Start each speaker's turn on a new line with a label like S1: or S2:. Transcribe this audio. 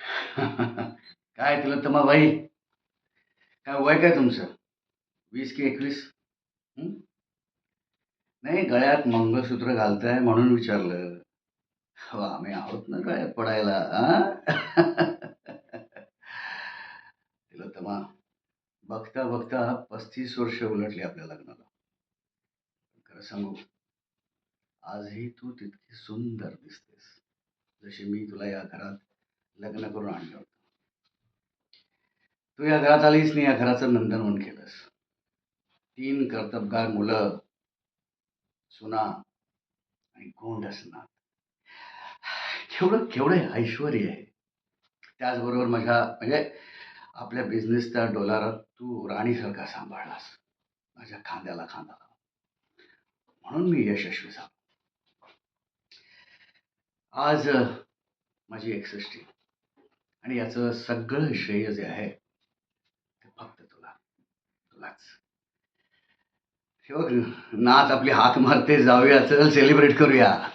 S1: काय तुला तमा बाई काय वय काय तुमचं? वीस की एकवीस? नाही गळ्यात मंगळसूत्र घालताय म्हणून विचारलं. हो आम्ही आहोत ना गळ्यात पडायला तिला तमा बघता बघता पस्तीस वर्ष उलटली आपल्या लग्नाला. खरं सांगू आजही तू तितकी सुंदर दिसतेस. जशी मी तुला या घरात लग्न करून आणलं होतं. तू या घरात आलीस नाही या घराचं नंदनवन केलंस. तीन कर्तबगार मुलं सुना आणि गोंड असणार. केवढं केवढं ऐश्वर आहे. त्याचबरोबर माझ्या म्हणजे आपल्या बिझनेसच्या डोलारात तू राणीसारखा सांभाळलास. माझ्या खांद्याला खांदा म्हणून मी यशस्वी झालो. आज माझी एकसष्टी. आणि याचं सगळं श्रेय जे आहे ते फक्त तुला तुलाच. हे बघ नाच आपली हात मारते जाऊया चल सेलिब्रेट करूया.